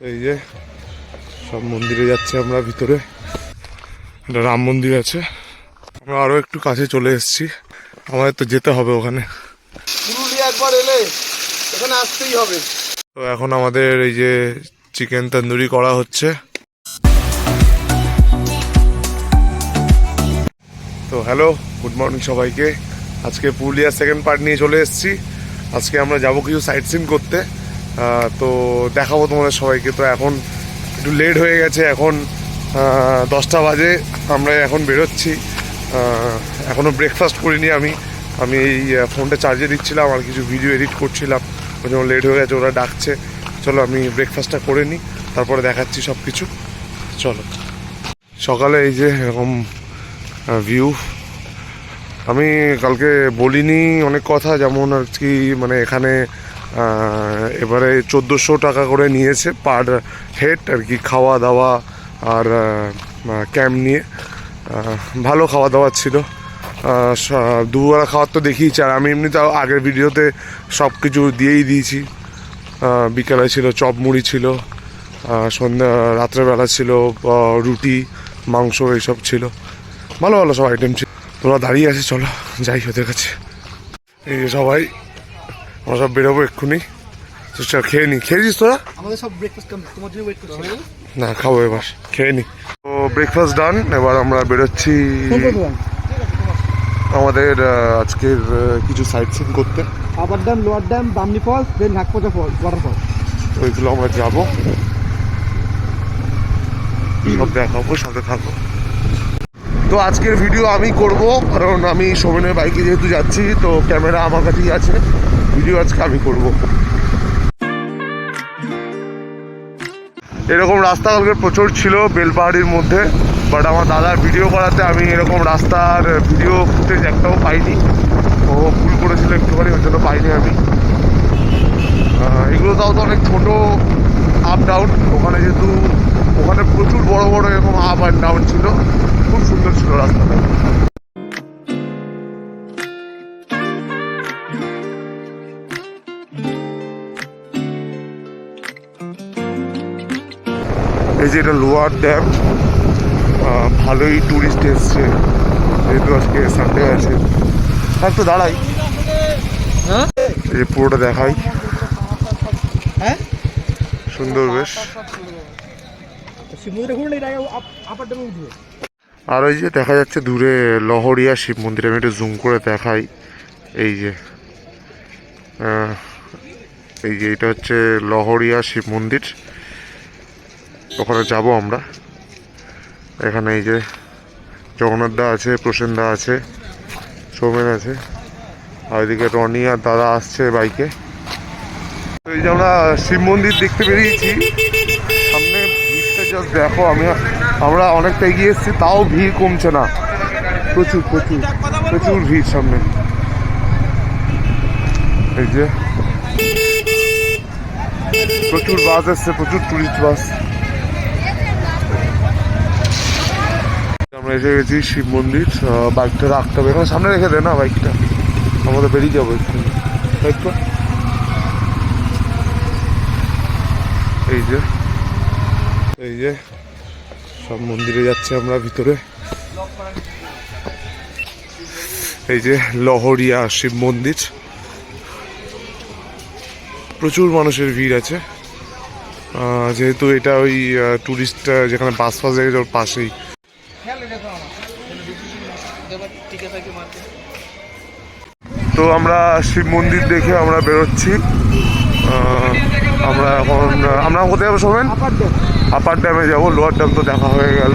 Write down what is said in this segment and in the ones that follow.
তো এই যে সব মন্দিরে যাচ্ছে আমরা ভিতরে। একটা রাম মন্দির আছে। আমরা আরও একটু কাছে চলে এসেছি। আমাদের তো যেতে হবে ওখানে। একবার এলে এখানে আসতেই হবে। তো এখন আমাদের এই যে চিকেন তন্দুরি করা হচ্ছে। তো হ্যালো গুড মর্নিং সবাইকে। আজকে পুরুলিয়ার সেকেন্ড পার্ট নিয়ে চলে এসেছি। আজকে আমরা যাব কিছু সাইট সিন করতে। তো দেখাবো তোমাদের সবাইকে। তো এখন একটু লেট হয়ে গেছে, এখন দশটা বাজে, আমরা এখন বেরোচ্ছি। এখনও ব্রেকফাস্ট করিনি আমি। আমি এই ফোনটা চার্জে দিচ্ছিলাম, আর কিছু ভিডিও এডিট করছিলাম। ওই জন্য লেট হয়ে গেছে, ওরা ডাকছে। চলো, আমি ব্রেকফাস্টটা করে নিই, তারপরে দেখাচ্ছি সব কিছু চলো। সকালে এই যে এরকম ভিউ আমি কালকে বলিনি অনেক কথা, যেমন আর কি মানে এখানে এবারে চোদ্দোশো টাকা করে নিয়েছে পার হেড আর কি খাওয়া দাওয়া আর ক্যাম্প নিয়ে। ভালো খাওয়া দাওয়া ছিল। দুবেলা খাওয়ার তো দেখিয়েছি। আর আমি এমনি তাও আগের ভিডিওতে সব কিছু দিয়েই দিয়েছি। বিকালে ছিল, চপ মুড়ি ছিল সন্ধ্যা, রাত্রেবেলা ছিল রুটি, মাংস এইসব ছিল। ভালো ভালো সব আইটেম ছিল। তোরা দাঁড়িয়ে আছে চলো, যাই ওদের কাছে। এই সবাই আমরা সব বেরোবো এক্ষুনি। চল খেয়ে নি। খেয়েছিস তোরা? আমাদের সব ব্রেকফাস্ট তোমার জন্য ওয়েট করছি। না খাব এবার। খেয়ে নি। তো ব্রেকফাস্ট ডান এবার আমরা বেরোচ্ছি আমাদের আজকের কিছু সাইট সিন করতে। Upper dam lower dam Bamni falls then Nagpocha falls waterfall তো ওইগুলো আমরা যাব। সব দেখাবো সাথে থাকব। তো আজকের ভিডিও আমি করব কারণ আমি সোমেনের বাইকে যেহেতু যাচ্ছি তো ক্যামেরা আমার কাছেই আছে। ভিডিও আজকে আমি করব। এরকম রাস্তা কালকে প্রচুর ছিল বেলপাহাড়ির মধ্যে বাট আমার দাদার ভিডিও করাতে আমি এরকম রাস্তার ভিডিও ফুটেজ একটাও পাইনি। ও ভুল করেছিল একটুখানি ওই জন্য পাইনি আমি। এগুলো তাও তো অনেক ছোটো আপ ডাউন ওখানে যেহেতু, ওখানে প্রচুর বড় বড় এরকম আপ অ্যান্ড ডাউন ছিল, খুব সুন্দর ছিল রাস্তাটা। এই যে এটা লোয়ার ড্যাম ভালোই টুরিস্ট এসছে। যেহেতু আজকে সানডে আছে। হ্যাঁ একটু দাঁড়াই। হ্যাঁ এই যে পুরোটা দেখাই। হ্যাঁ? সুন্দর বেশ। আর ওই যে দেখা যাচ্ছে দূরে লহরিয়া শিব মন্দির আমি একটু জুম করে দেখাই। এই যে এই যে এটা হচ্ছে লহরিয়া শিব মন্দির। ওখানে যাব আমরা। এখানে এই যে জগন্নাথ দা আছে প্রসেন দা আছে, সৌমেন আছে, আর এদিকে রনি আর দাদা আসছে বাইকে। এই যে আমরা শিব মন্দির দেখতে বেরিয়েছি। সামনে ভিড়টা জাস্ট দেখো, আমি আমরা অনেকটা এগিয়ে এসেছি, তাও ভিড় কমছে না। প্রচুর প্রচুর প্রচুর ভিড় সামনে। এই যে প্রচুর বাস এসছে, প্রচুর টুরিস্ট বাস। আমরা এসে গেছি শিব মন্দির বাইকটা রাখতে হবে। এখানে সামনে রেখে দে না বাইকটা? আমাদের বেরিয়ে যাব একটু। বাইক কর। এই যে। এই যে। সব মন্দিরে যাচ্ছে আমরা ভিতরে। এই যে লহরিয়া শিব মন্দির। প্রচুর মানুষের ভিড় আছে। যেহেতু এটা ওই টুরিস্ট যেখানে বাস ফাস দেখেছে ওর পাশেই। তো আমরা শিব মন্দির দেখে আমরা বেরোচ্ছি। আমরা এখন আমরা কোথায় যাব শোবেন আপার ড্যাম। আপার ড্যামে যাব লোয়ার ড্যাম তো দেখা হয়ে গেল।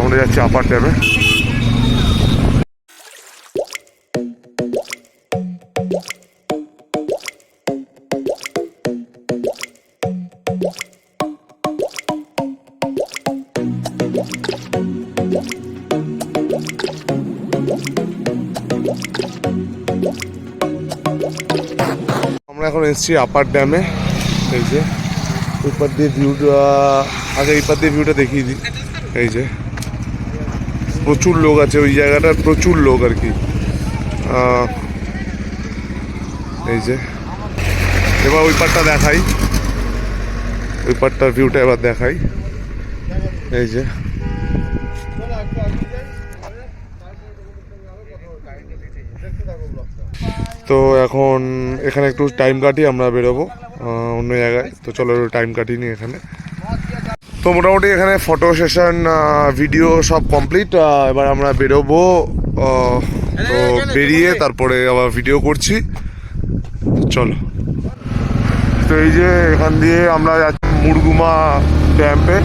আমরা যাচ্ছি আপার ড্যামে। এসেছি আপার ড্যামে এই যে, উপর দিয়ে ভিউটা আগে এই পার দিয়ে ভিউটা দেখিয়ে দিই। এই যে, প্রচুর লোক আছে, ওই জায়গাটা প্রচুর লোক আর কি। এই যে, এবার ওই পারটা দেখাই। ওই পারটার ভিউটা এবার দেখাই। এই যে তো এখন এখানে একটু টাইম কাটি আমরা বেরোবো অন্য জায়গায়। তো চলো টাইম কাটিনি এখানে। তো মোটামুটি এখানে ফটো সেশন ভিডিও সব কমপ্লিট এবার আমরা বেরোবো তো বেরিয়ে তারপরে আবার ভিডিও করছি। চলো। তো এই যে এখান দিয়ে আমরা যাচ্ছি মুরগুমা ড্যাম্পে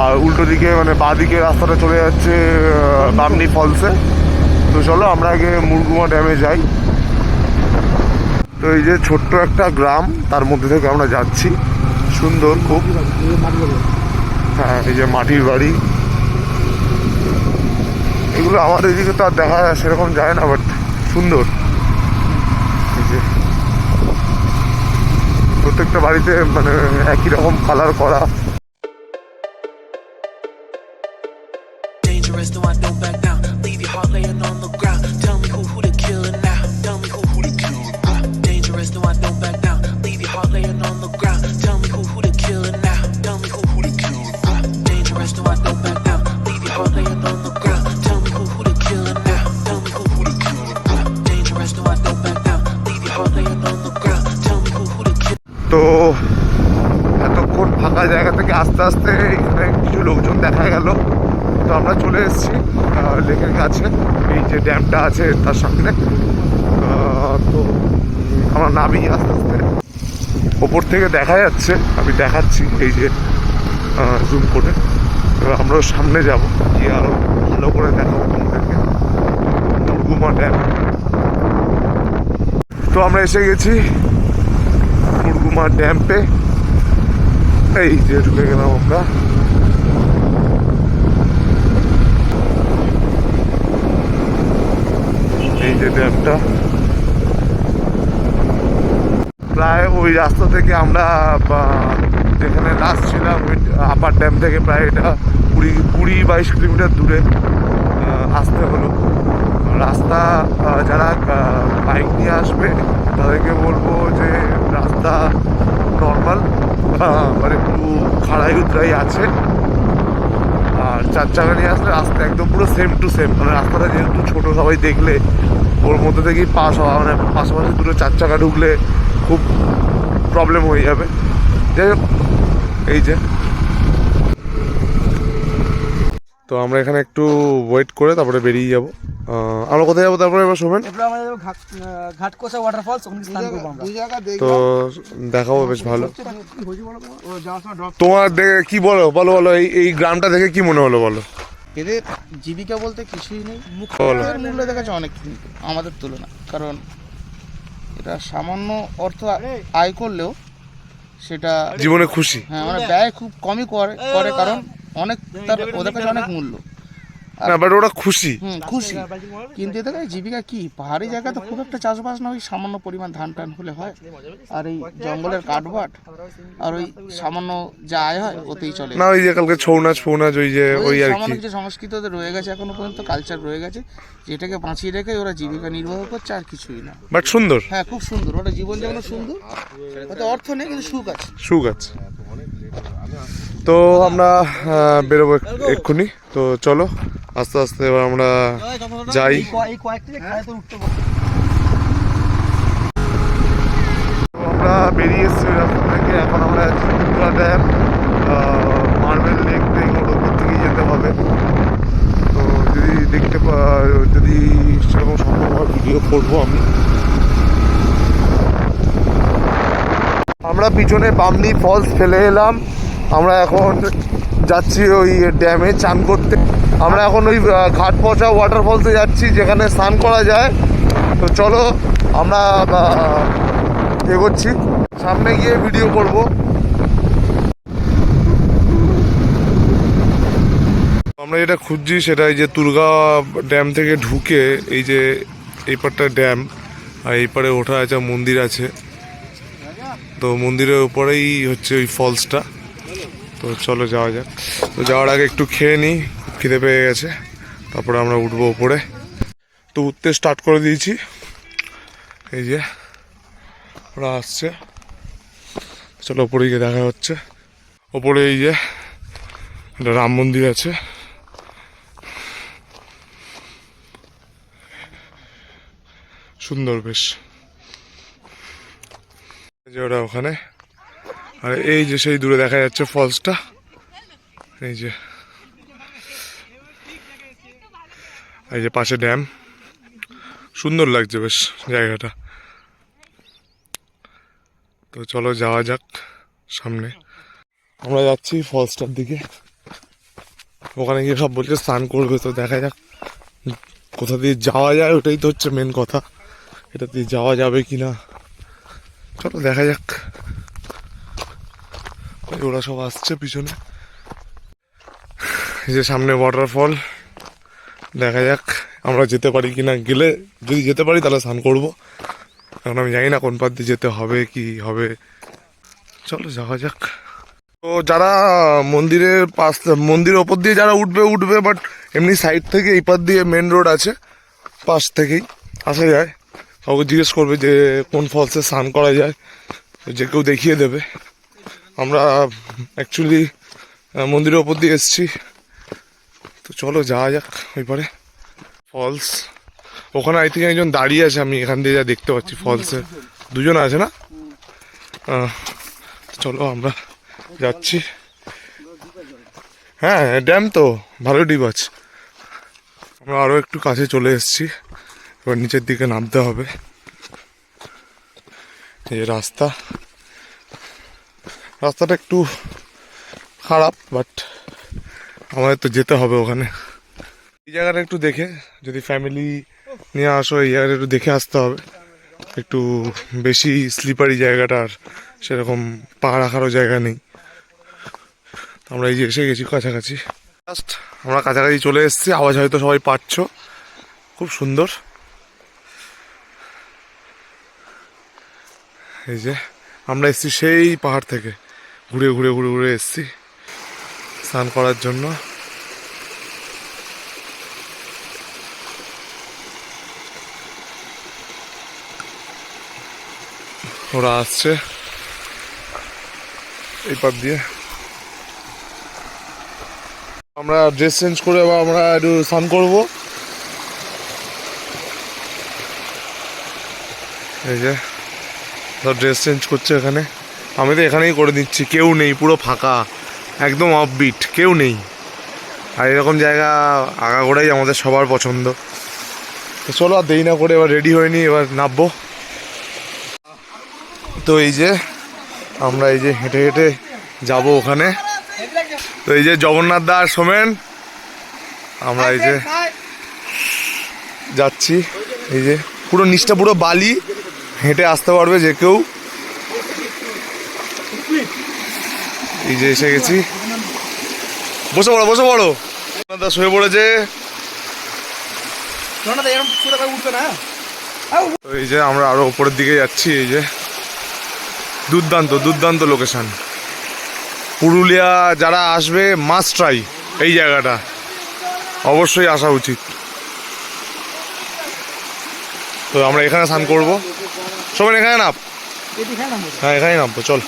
আর উল্টো দিকে মানে বাঁ দিকে রাস্তাটা চলে যাচ্ছে বামনি ফলসে তো চলো আমরা আগে মুরগুমা ড্যামে যাই। তো এই যে ছোট্ট একটা গ্রাম, তার মধ্যে থেকে আমরা যাচ্ছি। সুন্দর, খুব। হ্যাঁ এই যে মাটির বাড়ি। এগুলো আমার এদিকে তো আর দেখা সেরকম যায় না বাট সুন্দর। প্রত্যেকটা বাড়িতে মানে একই রকম কালার করা। আস্তে আস্তে এখানে কিছু লোকজন দেখা গেল। তো আমরা চলে এসেছি লেকের কাছে। এই যে ড্যামটা আছে তার সামনে। তো আমরা নামি আস্তে আস্তে ওপর থেকে দেখা যাচ্ছে। আমি দেখাচ্ছি এই যে জুম করে। এবার আমরাও সামনে যাব, গিয়ে আরও ভালো করে দেখাবো তোমাদেরকে। মুরগুমা ড্যাম। তো আমরা এসে গেছি মুরগুমা ড্যাম্পে এই যে ঢুকে গেলাম আমরা। এই যে ড্যামটা। প্রায় ওই রাস্তা থেকে আমরা যেখানে লাস্ট ছিলাম, ওই আপার ড্যাম থেকে প্রায় এটা কুড়ি কুড়ি বাইশ কিলোমিটার দূরে আসতে হলো। রাস্তা যারা বাইক নিয়ে আসবে, তাদেরকে বলব যে রাস্তা নর্মাল মানে একটু খাড়াই উতরাই আছে। আর চার চাকা নিয়ে আসলে রাস্তা একদম পুরো সেম টু সেম মানে রাস্তাটা যেহেতু ছোটো, সবাই দেখলে, ওর মধ্যে থেকেই পাস হওয়া মানে পাশাপাশি দুটো চার চাকা ঢুকলে খুব প্রবলেম হয়ে যাবে। যাই হোক, এই যে। তো আমরা এখানে একটু ওয়েট করে তারপরে বেরিয়ে যাব। আমরা কোথায় যাব তারপরে এবার ওয়াটারফলস জায়গা তো দেখাবো বেশ ভালো। drop তোমার দেখে কি বলো? বলো বলো এই এই গ্রামটা দেখে কি মনে হলো বলো? এদের জীবিকা বলতে কিছুই নেই। বলো। এদের মূল্য দেখাচ্ছে অনেক আমাদের তুলনা। কারণ এটা সামান্য অর্থ আয় করলেও সেটা জীবনে খুশি। হ্যাঁ মানে ব্যয় খুব কমই করে করে কারণ অনেক তার ওদের কাছে অনেক মূল্য। না বাট ওরা খুশি। হুম খুশি। কিন্তু এদের কাছে জীবিকা কি? পাহাড়ি জায়গায় তো খুব একটা চাষবাস না ওই সামান্য পরিমাণ ধান টান হলে হয়। আর এই জঙ্গলের কাঠবাট আর ওই সামান্য যা আয় হয় ওতেই চলে। না ওই যে কালকে ছৌ নাচ ফৌ নাচ ওই যে ওই আর কি। সংস্কৃতি ওদের রয়ে গেছে এখনও পর্যন্ত কালচার রয়ে গেছে যেটাকে বাঁচিয়ে রেখে ওরা জীবিকা নির্বাহ করছে আর কিছুই না। বাট সুন্দর। হ্যাঁ খুব সুন্দর। ওটা জীবন যেমন সুন্দর। হয়তো অর্থ নেই কিন্তু সুখ আছে। সুখ আছে। তো আমরা বেরোবো এক- এক্ষুনি। তো চলো, আস্তে আস্তে এবার আমরা যাই। আমরা বেরিয়ে এসেছি রাস্তা থেকে। এখন আমরা ত্রিপুরা ড্যাম। মার্বেল লেক থেকে ওর থেকেই যেতে হবে। তো যদি দেখতে যদি সেরকম সম্ভব হয় ভিডিও করব আমি। আমরা পিছনে বামনি ফলস ফেলে এলাম। আমরা এখন যাচ্ছি ওই ড্যামে চান করতে। আমরা এখন ওই ঘাট পচা ওয়াটার ফলসে যাচ্ছি, যেখানে স্নান করা যায়। তো চলো, আমরা এগোচ্ছি। সামনে গিয়ে ভিডিও করব। আমরা যেটা খুঁজছি সেটা এই যে তুর্গা ড্যাম থেকে ঢুকে এই যে এই পারটা ড্যাম, আর এই পারে ওঠা আছে, মন্দির আছে। তো মন্দিরের উপরেই হচ্ছে ওই ফলসটা তো চলো যাওয়া যাক। তো যাওয়ার আগে একটু খেয়ে নিই, খিদে পেয়ে গেছে। তারপরে আমরা উঠবো উপরে। তো উঠতে স্টার্ট করে দিয়েছি। এই যে, ওরা আসছে। চলো ওপরে গিয়ে দেখা হচ্ছে। ওপরে এই যে, একটা রাম মন্দির আছে। সুন্দর বেশ। যে ওরা ওখানে। আর এই যে সেই দূরে দেখা যাচ্ছে ফলসটা। এই যে। এই যে পাশে ড্যাম। সুন্দর লাগছে বেশ জায়গাটা। তো চলো যাওয়া যাক সামনে। আমরা যাচ্ছি ফলসটার দিকে। ওখানে গিয়ে সব বলছে স্নান করবে, তো দেখা যাক কোথা দিয়ে যাওয়া যায়, ওটাই তো হচ্ছে মেন কথা। এটা দিয়ে যাওয়া যাবে কি না চলো দেখা যাক। ওরা সব আসছে পিছনে। যে সামনে ওয়াটারফল দেখা যাক আমরা যেতে পারি কিনা। গেলে যদি যেতে পারি তাহলে স্নান করব। এখন আমি জানি না কোন পাশ দিয়ে যেতে হবে, কি হবে। চলো যাওয়া যাক। তো যারা মন্দিরের পাশ, মন্দিরের ওপর দিয়ে যারা উঠবে উঠবে বাট এমনি সাইড থেকে এই পাশ দিয়ে মেন রোড আছে, পাশ থেকেই। আসা যায়। কাউকে জিজ্ঞেস করবে যে কোন ফলসে স্নান করা যায়। যে কেউ দেখিয়ে দেবে। আমরা অ্যাকচুয়ালি মন্দিরের ওপর দিয়ে এসেছি। তো চলো যাওয়া যাক ওই পারে ফলস ওখানে আই থিঙ্ক একজন দাঁড়িয়ে আছে, আমি এখান দিয়ে যা দেখতে পাচ্ছি ফলসে দুজন আছে না? চলো আমরা যাচ্ছি। হ্যাঁ ড্যাম তো, ভালো ডিপ আছে। আমরা আরও একটু কাছে চলে এসেছি। এবার নিচের দিকে নামতে হবে। এই রাস্তা। রাস্তাটা একটু খারাপ বাট আমাদের তো যেতে হবে ওখানে। এই জায়গাটা একটু দেখে, যদি ফ্যামিলি নিয়ে আসো, এই জায়গাটা একটু দেখে আসতে হবে। একটু বেশি স্লিপারি জায়গাটা আর সেরকম পা রাখারও জায়গা নেই। আমরা এই যে এসে গেছি কাছাকাছি। জাস্ট আমরা কাছাকাছি চলে এসেছি, আওয়াজ হয়তো সবাই পাচ্ছ। খুব সুন্দর। এই যে, আমরা এসেছি সেই পাহাড় থেকে। ঘুরে ঘুরে ঘুরে ঘুরে এসেছি। স্নান করার জন্য। ওরা আসছে। এই পার দিয়ে। আমরা ড্রেস চেঞ্জ করে আবার আমরা একটু স্নান করব। এই যে ড্রেস চেঞ্জ করছে এখানে। আমি তো এখানেই করে দিচ্ছি। কেউ নেই, পুরো ফাঁকা। একদম অফবিট কেউ নেই। আর এরকম জায়গা আগাগোড়াই আমাদের সবার পছন্দ। তো চলো আর দেরি না করে এবার রেডি হয়নি এবার নামবো। তো এই যে, আমরা এই যে হেঁটে হেঁটে যাব ওখানে। তো এই যে জগন্নাথ দা আর সোমেন, আমরা এই যে যাচ্ছি। এই যে পুরো নিচটা পুরো বালি, হেঁটে আসতে পারবে যে কেউ। এই যে এসে গেছি। বসে পড়ো বসে পড়ো। দা শুয়ে পড়েছে। তো এই যে আমরা আরও উপরের দিকে যাচ্ছি এই যে। দুর্দান্ত দুর্দান্ত লোকেশন পুরুলিয়া যারা আসবে মাস্ট ট্রাই এই জায়গাটা। অবশ্যই আসা উচিত। তো আমরা এখানে স্নান করব। সবাই এখানে নাম। এটি খাই না মোটা হ্যাঁ এখানে নামবো চল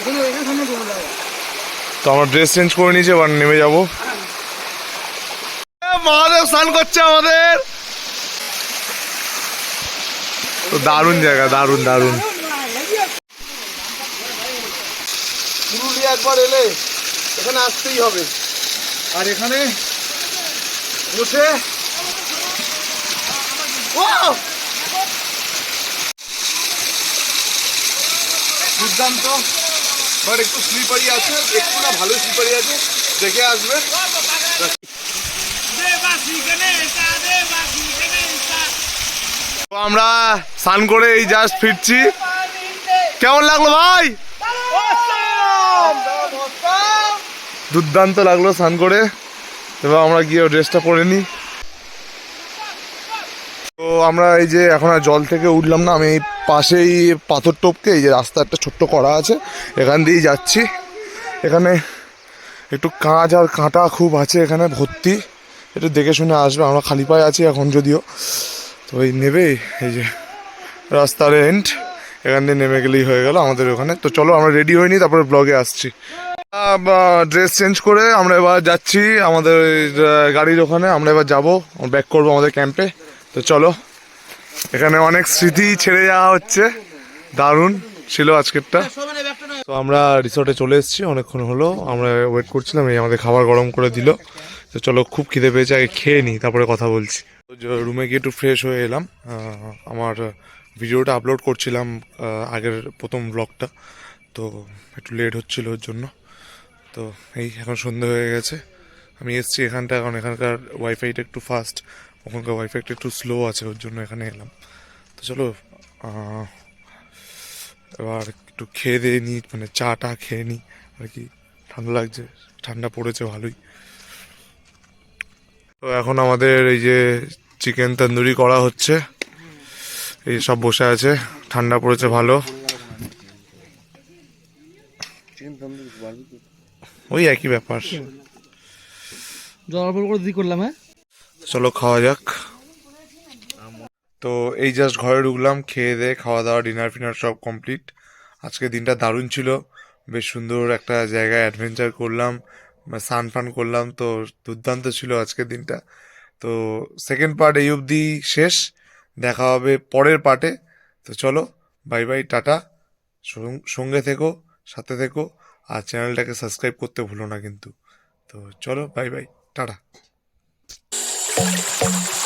এখানে এখানে সামনে করব দাদা তো আমার ড্রেস চেঞ্জ করে নিয়েছি, এবার নেমে যাব। মহাদেব, স্নান করছে আমাদের। তো দারুণ জায়গা, দারুণ দারুণ। একবার এলে এখানে আসতেই হবে। আর এখানে বসে! দুর্দান্ত বাট একটু স্লিপারি আছে, একটু না ভালো স্লিপারি আছে, দেখে আসবে। আমরা স্নান করে এই জাস্ট ফিরছি। কেমন লাগল ভাই? দুর্দান্ত লাগল স্নান করে। এবার আমরা গিয়ে ড্রেসটা পরে নিই। তো আমরা এই যে এখন আর জল থেকে উঠলাম না, আমি এই পাশেই পাথর টপকে এই যে রাস্তা একটা ছোট্ট করা আছে, এখান দিয়েই যাচ্ছি। এখানে একটু কাঁচ আর কাঁটা খুব আছে এখানে, ভর্তি। একটু দেখে শুনে আসবে, আমরা খালি পায়ে আছি এখন যদিও। তো এই নেবে, এই যে রাস্তার এন্ড এখান দিয়ে নেমে গেলেই হয়ে গেল আমাদের ওখানে। তো চলো, আমরা রেডি হইনি তারপরে ব্লগে আসছি। ড্রেস চেঞ্জ করে আমরা এবার যাচ্ছি আমাদের গাড়ির ওখানে, আমরা এবার যাব ব্যাক করব আমাদের ক্যাম্পে তো চলো, এখানে অনেক স্মৃতি ছেড়ে যাওয়া হচ্ছে। দারুণ ছিল আজকেরটা। তো আমরা রিসর্টে চলে এসেছি, অনেকক্ষণ হলো। আমরা ওয়েট করছিলাম, এই আমাদের খাবার গরম করে দিল। তো চলো, খুব খিদে পেয়েছে, আগে খেয়ে নিই, তারপরে কথা বলছি। রুমে গিয়ে একটু ফ্রেশ হয়ে এলাম। আমার ভিডিওটা আপলোড করছিলাম আগের প্রথম ব্লগটা তো একটু লেট হচ্ছিল ওর জন্য। তো এই এখন সন্ধে হয়ে গেছে। আমি এসেছি এখানটা এখন এখানকার ওয়াইফাইটা একটু ফাস্ট ওখানকার ওয়াইফাইটা একটু স্লো আছে ওর জন্য এখানে এলাম। তো চলো এবার একটু খেয়ে দিয়ে নিই মানে চা টা খেয়ে নিই আর কি ঠান্ডা লাগছে ঠান্ডা পড়েছে ভালোই। তো এখন আমাদের এই যে চিকেন তন্দুরি করা হচ্ছে এই সব বসে আছে ঠান্ডা পড়েছে ভালো। ওই একই ব্যাপার। জল করে দিদি করলাম হ্যাঁ? চলো খাওয়া যাক। তো এই জাস্ট ঘরে ঢুকলাম, খেয়ে দিয়ে খাওয়া দাওয়া ডিনার ফিনার সব কমপ্লিট আজকে দিনটা দারুণ ছিল। বেশ সুন্দর একটা জায়গায় অ্যাডভেঞ্চার করলাম সান ফান করলাম, তো দুর্দান্ত ছিল আজকের দিনটা। তো সেকেন্ড পার্ট এই অবধি শেষ। দেখা হবে পরের পার্টে তো চলো বাই বাই টাটা। সঙ্গে থেকো, সাথে থেকো। আর চ্যানেলটাকে সাবস্ক্রাইব করতে ভুলো না কিন্তু। তো চলো bye bye tata. Thank you.